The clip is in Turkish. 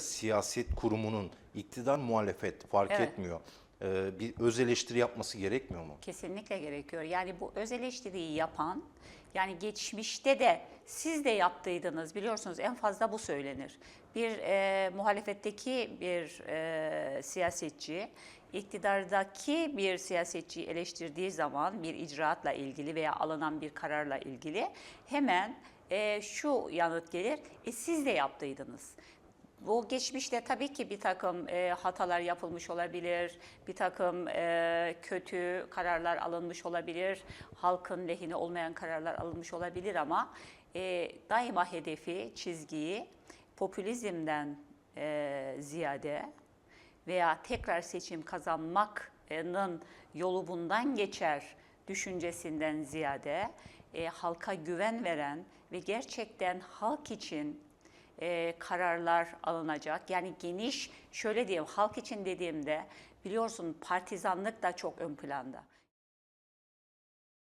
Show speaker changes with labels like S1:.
S1: siyaset kurumunun iktidar muhalefet fark
S2: Evet.
S1: etmiyor. Ee, bir öz eleştiri yapması gerekmiyor mu?
S2: Kesinlikle gerekiyor. Yani bu öz eleştiriyi yapan, yani geçmişte de siz de yaptıydınız biliyorsunuz en fazla bu söylenir. Bir e, muhalefetteki bir e, siyasetçi, iktidardaki bir siyasetçiyi eleştirdiği zaman bir icraatla ilgili veya alınan bir kararla ilgili hemen e, şu yanıt gelir, e, siz de yaptıydınız. Bu geçmişte tabii ki bir takım e, hatalar yapılmış olabilir, bir takım e, kötü kararlar alınmış olabilir, halkın lehine olmayan kararlar alınmış olabilir ama e, daima hedefi, çizgiyi popülizmden e, ziyade veya tekrar seçim kazanmanın yolu bundan geçer düşüncesinden ziyade e, halka güven veren ve gerçekten halk için e, kararlar alınacak. Yani geniş, şöyle diyeyim halk için dediğimde biliyorsun partizanlık da çok ön planda.